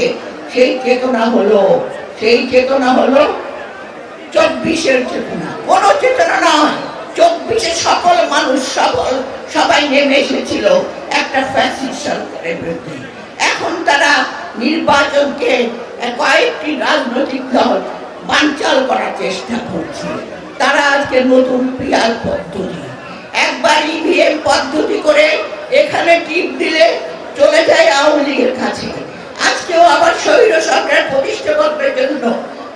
হয়েছে সেই চেতনা হলো? সেই চেতনা হলো? চব্বিশের চেতনা। কোন চেতনা নয়। চব্বিশে সকল মানুষ সকল সবাই নেমে এসেছিল। একটা ফ্যাসিস্ট সরকারের বিরুদ্ধে। এখন তারা নির্বাচনকে কয়েকটি রাজনৈতিক দল বানচাল করার চেষ্টা করছে। তারা আজকে নতুন পিয়ার পদ্ধতি। একবার ইভিএম পদ্ধতি করে এখানে টিপ দিলে চলে যায় আওয়ামী লীগের কাছে আজকেও আবার স্বৈর সরকার প্রতিষ্ঠা করার জন্য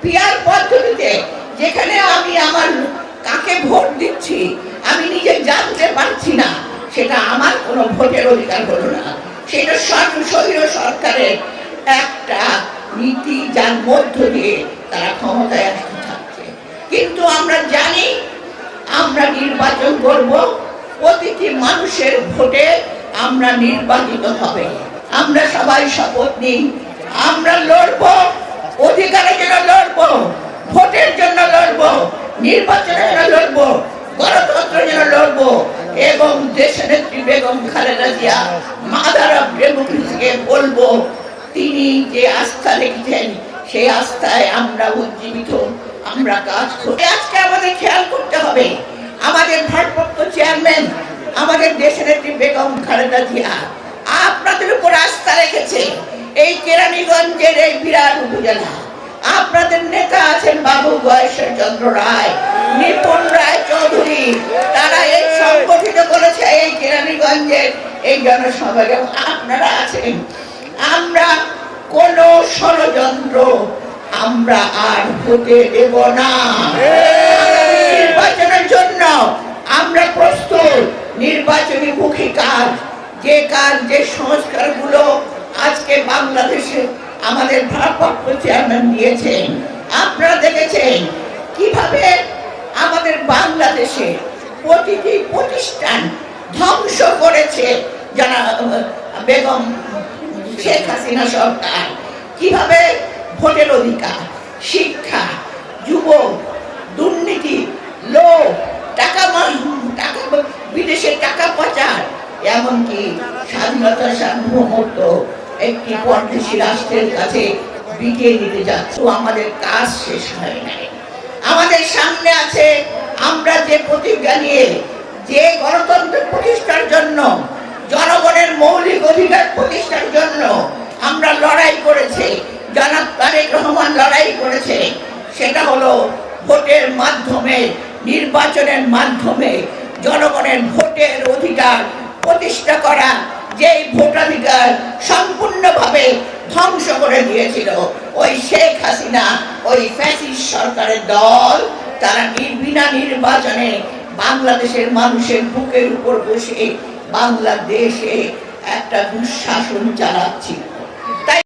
পিয়ার পদ্ধতিতে যেখানে আমি আমার কাকে ভোট দিচ্ছি, আমি নিজে জানতে পারছি না, সেটা আমার কোনো ভোটের অধিকার হলো না। সেটা স্বৈর সরকারের একটা নীতি যার মধ্য দিয়ে তারা ক্ষমতায় আসতে থাকছে। কিন্তু আমরা জানি, আমরা নির্বাচন করব, প্রতিটি মানুষের ভোটে আমরা নির্বাচিত হবে। আমরা সবাই শপথ নিই, আমরা লড়ব। অধিকারের জন্য লড়ব, ভোটের জন্য লড়ব, নির্বাচনের জন্য লড়ব, গণতন্ত্রের জন্য লড়ব। এবং দেশের নেত্রী বেগম খালেদা জিয়া, মাদার অফ ডেমোক্রেসিকে বলব, তিনি যে আস্থা রেখেছেন, সেই আস্থায় আমরা উজ্জীবিত, আমরা কাজ করি। আজকে আমাদের খেয়াল করতে হবে, আমাদের ভারপ্রাপ্ত চেয়ারম্যান, আমাদের দেশের একটি বেগম খালেদা জিয়া, আপনাদের উপর আস্থা রেখেছে এই কেরানীগঞ্জের এই বিরাট উপজেলা। আপনাদের নেতা আছেন বাবু বয়সের চন্দ্র রায়, নিপুণ রায় চৌধুরী। তারা এই সংগঠিত করেছে এই কেরানীগঞ্জের এই জনসভা। এবং আপনারা আছেন। আমরা কোন ষড়যন্ত্র আমরা আর হতে দেব না। নির্বাচনের জন্য আমরা প্রস্তুত। নির্বাচনী মুখী কাজ, যে কাজ, যে সংস্কারগুলো আজকে বাংলাদেশে আমাদের ভারপ্রাপ্ত চেয়ারম্যান দিয়েছেন আপনারা দেখেছেন কীভাবে আমাদের বাংলাদেশে প্রতিটি প্রতিষ্ঠান ধ্বংস করেছে যারা বেগম শেখ হাসিনা সরকার। কীভাবে ভোটের অধিকার, শিক্ষা, যুবক, দুর্নীতি লোক টাকা টাকা, বিদেশে টাকা পাচার, এমনকি স্বাধীনতার সার্বভৌমত্ব একটি পরদেশী রাষ্ট্রের কাছে বিকিয়ে দিতে যাচ্ছে। আমাদের কাজ শেষ হয় নাই। আমাদের সামনে আছে, আমরা যে প্রতিজ্ঞা নিয়ে, যে গণতন্ত্র প্রতিষ্ঠার জন্য, জনগণের মৌলিক অধিকার প্রতিষ্ঠার জন্য আমরা লড়াই করেছি, জনাব তারেক রহমান লড়াই করেছে, সেটা হলো ভোটের মাধ্যমে, নির্বাচনের মাধ্যমে জনগণের ভোটের অধিকার প্রতিষ্ঠা করা, যেই ভোটাধিকার ধ্বংস করে দিয়েছিল। ওই শেখ হাসিনা, ওই ফ্যাসিস সরকারের দল, তারা নির্বিনা নির্বাচনে বাংলাদেশের মানুষের বুকের উপর বসে বাংলাদেশে একটা দুঃশাসন চালাচ্ছিল।